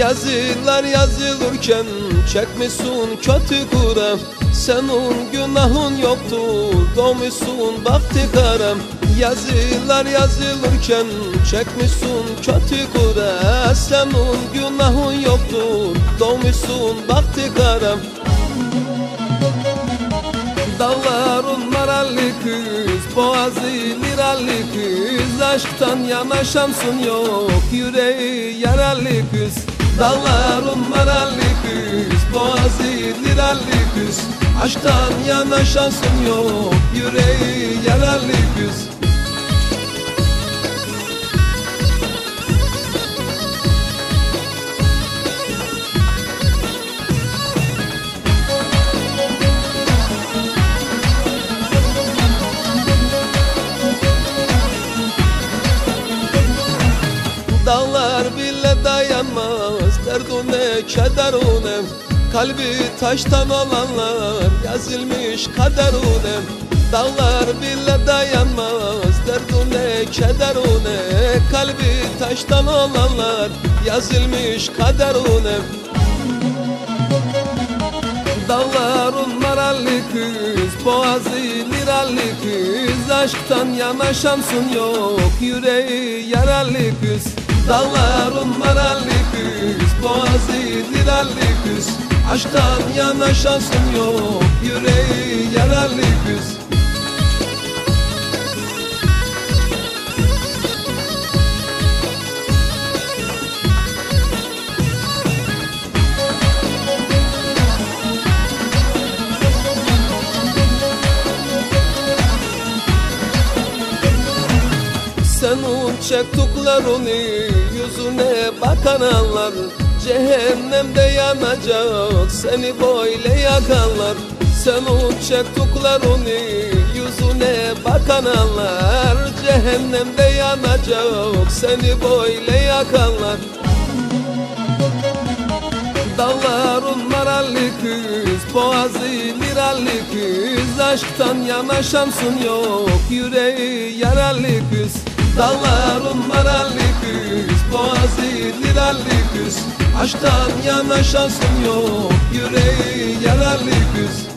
Yazılar yazılırken çekmişsin kötü kura. Senin günahın yoktur doğmuşsun baktı karam Yazılar yazılırken çekmişsin kötü kura. Senin günahın yoktur doğmuşsun baktı karam Dağların marallı kız Boğazı liralı kız Aşktan yana şansın yok Yüreği yaralı kız Dağların marallı kız Boğazı liralı kız. Aşktan yana şansın yok Yüreği yaralı kız dayanmaz derdune kederune. Kalbi taştan olanlar yazılmış kaderune. Dağlar bile dayanmaz derdune kederune. Kalbi taştan olanlar yazılmış kaderune. Dağların marallı kız Boğazı liralı kız. Aşktan yana şansın yok Yüreği yaralı kız Dağların marallı kız Boğazı kız. Aşktan yana şansın yok Yüreği yaralı kız Senin çektiklerini yüzüne bakanlar Cehennemde yanacak seni böyle yakanlar Senin çektiklerini yüzüne bakanlar Cehennemde yanacak seni böyle yakanlar Dağların marallı kız Boğazı liralı kız. Aşktan yana şansın yok Yüreği yaralı kız Dağların marallı kız Boğazı liralı kız. Aşktan yana şansın yok Yüreği yaralı kız